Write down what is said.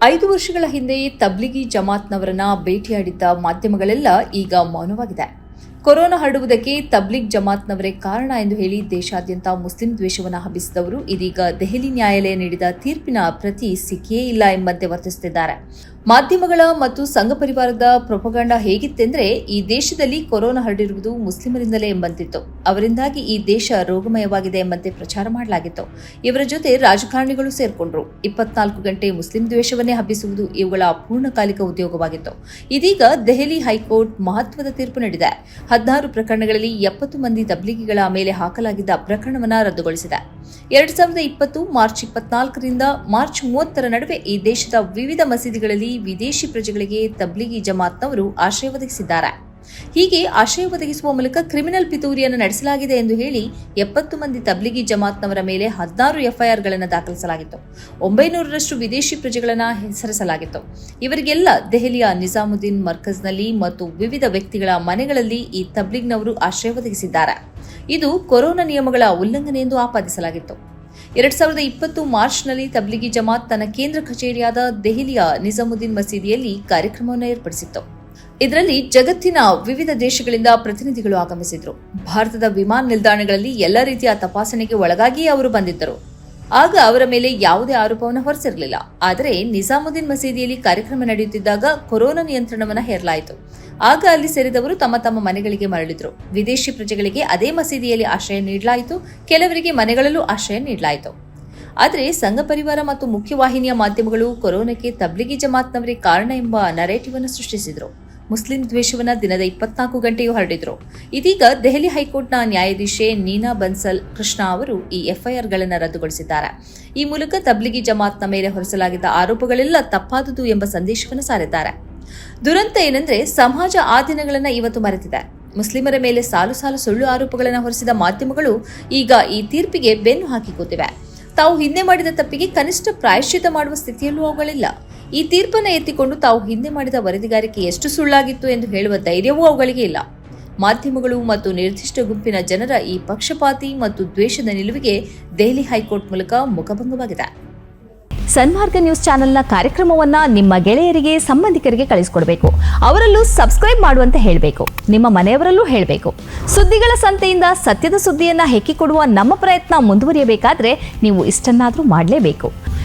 ಐದು ವರ್ಷಗಳ ಹಿಂದೆ ತಬ್ಲಿಗಿ ಜಮಾತ್ನವರನ್ನ ಭೇಟಿಯಾಡಿದ್ದ ಮಾಧ್ಯಮಗಳೆಲ್ಲ ಈಗ ಮೌನವಾಗಿದೆ. ಕೊರೋನಾ ಹರಡುವುದಕ್ಕೆ ತಬ್ಲಿಗ್ ಜಮಾತ್ನವರೇ ಕಾರಣ ಎಂದು ಹೇಳಿ ದೇಶಾದ್ಯಂತ ಮುಸ್ಲಿಂ ದ್ವೇಷವನ್ನು ಹಬ್ಬಿಸಿದವರು ಇದೀಗ ದೆಹಲಿ ನ್ಯಾಯಾಲಯ ನೀಡಿದ ತೀರ್ಪಿನ ಪ್ರತಿ ಸಿಕ್ಕಿಯೇ ಇಲ್ಲ ಎಂಬಂತೆ ವರ್ತಿಸುತ್ತಿದ್ದಾರೆ. ಮಾಧ್ಯಮಗಳ ಮತ್ತು ಸಂಘ ಪರಿವಾರದ ಪ್ರೊಪಗಂಡ ಹೇಗಿತ್ತೆಂದರೆ ಈ ದೇಶದಲ್ಲಿ ಕೊರೋನಾ ಹರಡಿರುವುದು ಮುಸ್ಲಿಮರಿಂದಲೇ ಎಂಬಂತಿತ್ತು. ಅವರಿಂದಾಗಿ ಈ ದೇಶ ರೋಗಮಯವಾಗಿದೆ ಎಂಬಂತೆ ಪ್ರಚಾರ ಮಾಡಲಾಗಿತ್ತು. ಇವರ ಜೊತೆ ರಾಜಕಾರಣಿಗಳು ಸೇರ್ಕೊಂಡ್ರು. ಇಪ್ಪತ್ನಾಲ್ಕು ಗಂಟೆ ಮುಸ್ಲಿಂ ದ್ವೇಷವನ್ನೇ ಹಬ್ಬಿಸುವುದು ಇವುಗಳ ಪೂರ್ಣಕಾಲಿಕ ಉದ್ಯೋಗವಾಗಿತ್ತು. ಇದೀಗ ದೆಹಲಿ ಹೈಕೋರ್ಟ್ ಮಹತ್ವದ ತೀರ್ಪು ನೀಡಿದೆ. ಹದಿನಾರು ಪ್ರಕರಣಗಳಲ್ಲಿ ಎಪ್ಪತ್ತು ಮಂದಿ ತಬ್ಲಿಗಿಗಳ ಮೇಲೆ ಹಾಕಲಾಗಿದ್ದ ಪ್ರಕರಣವನ್ನು ರದ್ದುಗೊಳಿಸಿದೆ. ಎರಡ್ ಸಾವಿರದ ಇಪ್ಪತ್ತು ಮಾರ್ಚ್ ಇಪ್ಪತ್ನಾಲ್ಕರಿಂದ ಮಾರ್ಚ್ ಮೂವತ್ತರ ನಡುವೆ ಈ ದೇಶದ ವಿವಿಧ ಮಸೀದಿಗಳಲ್ಲಿ ವಿದೇಶಿ ಪ್ರಜೆಗಳಿಗೆ ತಬ್ಲಿಗಿ ಜಮಾತ್ನವರು ಆಶ್ರಯ ಒದಗಿಸಿದ್ದಾರೆ. ಹೀಗೆ ಆಶ್ರಯ ಒದಗಿಸುವ ಮೂಲಕ ಕ್ರಿಮಿನಲ್ ಪಿತೂರಿಯನ್ನು ನಡೆಸಲಾಗಿದೆ ಎಂದು ಹೇಳಿ ಎಪ್ಪತ್ತು ಮಂದಿ ತಬ್ಲಿಗಿ ಜಮಾತ್ನವರ ಮೇಲೆ ಹದಿನಾರು ಎಫ್ಐಆರ್ಗಳನ್ನು ದಾಖಲಿಸಲಾಗಿತ್ತು. ಒಂಬೈನೂರರಷ್ಟು ವಿದೇಶಿ ಪ್ರಜೆಗಳನ್ನು ಹೆಸರಿಸಲಾಗಿತ್ತು. ಇವರಿಗೆಲ್ಲ ದೆಹಲಿಯ ನಿಜಾಮುದ್ದೀನ್ ಮರ್ಕಜ್ನಲ್ಲಿ ಮತ್ತು ವಿವಿಧ ವ್ಯಕ್ತಿಗಳ ಮನೆಗಳಲ್ಲಿ ಈ ತಬ್ಲಿಗ್ನವರು ಆಶ್ರಯ ಒದಗಿಸಿದ್ದಾರೆ. ಇದು ಕೊರೋನಾ ನಿಯಮಗಳ ಉಲ್ಲಂಘನೆ ಎಂದು ಆಪಾದಿಸಲಾಗಿತ್ತು. ಎರಡ್ ಸಾವಿರದ ಇಪ್ಪತ್ತು ಮಾರ್ಚ್ನಲ್ಲಿ ತಬ್ಲಿಗಿ ಜಮಾತ್ ತನ್ನ ಕೇಂದ್ರ ಕಚೇರಿಯಾದ ದೆಹಲಿಯ ನಿಜಾಮುದ್ದೀನ್ ಮಸೀದಿಯಲ್ಲಿ ಕಾರ್ಯಕ್ರಮವನ್ನು ಏರ್ಪಡಿಸಿತ್ತು. ಇದರಲ್ಲಿ ಜಗತ್ತಿನ ವಿವಿಧ ದೇಶಗಳಿಂದ ಪ್ರತಿನಿಧಿಗಳು ಆಗಮಿಸಿದ್ರು. ಭಾರತದ ವಿಮಾನ ನಿಲ್ದಾಣಗಳಲ್ಲಿ ಎಲ್ಲ ರೀತಿಯ ತಪಾಸಣೆಗೆ ಒಳಗಾಗಿಯೇ ಅವರು ಬಂದಿದ್ದರು. ಆಗ ಅವರ ಮೇಲೆ ಯಾವುದೇ ಆರೋಪವನ್ನು ಹೊರಿಸಿರಲಿಲ್ಲ. ಆದರೆ ನಿಜಾಮುದ್ದೀನ್ ಮಸೀದಿಯಲ್ಲಿ ಕಾರ್ಯಕ್ರಮ ನಡೆಯುತ್ತಿದ್ದಾಗ ಕೊರೋನಾ ನಿಯಂತ್ರಣವನ್ನು ಹೇರಲಾಯಿತು. ಆಗ ಅಲ್ಲಿ ಸೇರಿದವರು ತಮ್ಮ ತಮ್ಮ ಮನೆಗಳಿಗೆ ಮರಳಿದ್ರು. ವಿದೇಶಿ ಪ್ರಜೆಗಳಿಗೆ ಅದೇ ಮಸೀದಿಯಲ್ಲಿ ಆಶ್ರಯ ನೀಡಲಾಯಿತು. ಕೆಲವರಿಗೆ ಮನೆಗಳಲ್ಲೂ ಆಶ್ರಯ ನೀಡಲಾಯಿತು. ಆದರೆ ಸಂಘ ಪರಿವಾರ ಮತ್ತು ಮುಖ್ಯವಾಹಿನಿಯ ಮಾಧ್ಯಮಗಳು ಕೊರೋನಾಕ್ಕೆ ತಬ್ಲಿಗಿ ಜಮಾತ್ನವರೇ ಕಾರಣ ಎಂಬ ನರೇಟಿವ್ ಅನ್ನು ಸೃಷ್ಟಿಸಿದ್ರು. ಮುಸ್ಲಿಂ ದ್ವೇಷವನ್ನ ದಿನದ ಇಪ್ಪತ್ನಾಲ್ಕು ಗಂಟೆಯೂ ಹರಡಿದ್ರು. ಇದೀಗ ದೆಹಲಿ ಹೈಕೋರ್ಟ್ನ ನ್ಯಾಯಾಧೀಶೆ ನೀನಾ ಬನ್ಸಲ್ ಕೃಷ್ಣ ಅವರು ಈ ಎಫ್ಐಆರ್ಗಳನ್ನು ರದ್ದುಗೊಳಿಸಿದ್ದಾರೆ. ಈ ಮೂಲಕ ತಬ್ಲಿಗಿ ಜಮಾತ್ನ ಮೇಲೆ ಹೊರಿಸಲಾಗಿದ್ದ ಆರೋಪಗಳೆಲ್ಲ ತಪ್ಪಾದುದು ಎಂಬ ಸಂದೇಶವನ್ನು ಸಾರಿದ್ದಾರೆ. ದುರಂತ ಏನಂದ್ರೆ ಸಮಾಜ ಆ ದಿನಗಳನ್ನ ಇವತ್ತು ಮರೆತಿದೆ. ಮುಸ್ಲಿಮರ ಮೇಲೆ ಸಾಲು ಸಾಲು ಸುಳ್ಳು ಆರೋಪಗಳನ್ನು ಹೊರಿಸಿದ ಮಾಧ್ಯಮಗಳು ಈಗ ಈ ತೀರ್ಪಿಗೆ ಬೆನ್ನು ಹಾಕಿ ಕೂತಿವೆ. ತಾವು ಹಿಂದೆ ಮಾಡಿದ ತಪ್ಪಿಗೆ ಕನಿಷ್ಠ ಪ್ರಾಯಶ್ಚಿತ ಮಾಡುವ ಸ್ಥಿತಿಯಲ್ಲೂ ಅವುಗಳಿಲ್ಲ. ಈ ತೀರ್ಪನ್ನು ಎತ್ತಿಕೊಂಡು ತಾವು ಹಿಂದೆ ಮಾಡಿದ ವರದಿಗಾರಿಕೆ ಎಷ್ಟು ಸುಳ್ಳಾಗಿತ್ತು ಎಂದು ಹೇಳುವ ಧೈರ್ಯವೂ ಅವುಗಳಿಗೆ ಇಲ್ಲ. ಮಾಧ್ಯಮಗಳು ಮತ್ತು ನಿರ್ದಿಷ್ಟ ಗುಂಪಿನ ಜನರ ಈ ಪಕ್ಷಪಾತಿ ಮತ್ತು ದ್ವೇಷದ ನಿಲುವಿಗೆ ದೆಹಲಿ ಹೈಕೋರ್ಟ್ ಮೂಲಕ ಮುಖಭಂಗವಾಗಿದೆ. ಸನ್ಮಾರ್ಗ ನ್ಯೂಸ್ ಚಾನೆಲ್ನ ಕಾರ್ಯಕ್ರಮವನ್ನ ನಿಮ್ಮ ಗೆಳೆಯರಿಗೆ, ಸಂಬಂಧಿಕರಿಗೆ ಕಳಿಸಿಕೊಡಬೇಕು. ಅವರಲ್ಲೂ ಸಬ್ಸ್ಕ್ರೈಬ್ ಮಾಡುವಂತೆ ಹೇಳಬೇಕು. ನಿಮ್ಮ ಮನೆಯವರಲ್ಲೂ ಹೇಳಬೇಕು. ಸುದ್ದಿಗಳ ಸಂತೆಯಿಂದ ಸತ್ಯದ ಸುದ್ದಿಯನ್ನ ಹೆಕ್ಕಿಕೊಡುವ ನಮ್ಮ ಪ್ರಯತ್ನ ಮುಂದುವರಿಯಬೇಕಾದ್ರೆ ನೀವು ಇಷ್ಟನ್ನಾದರೂ ಮಾಡಲೇಬೇಕು.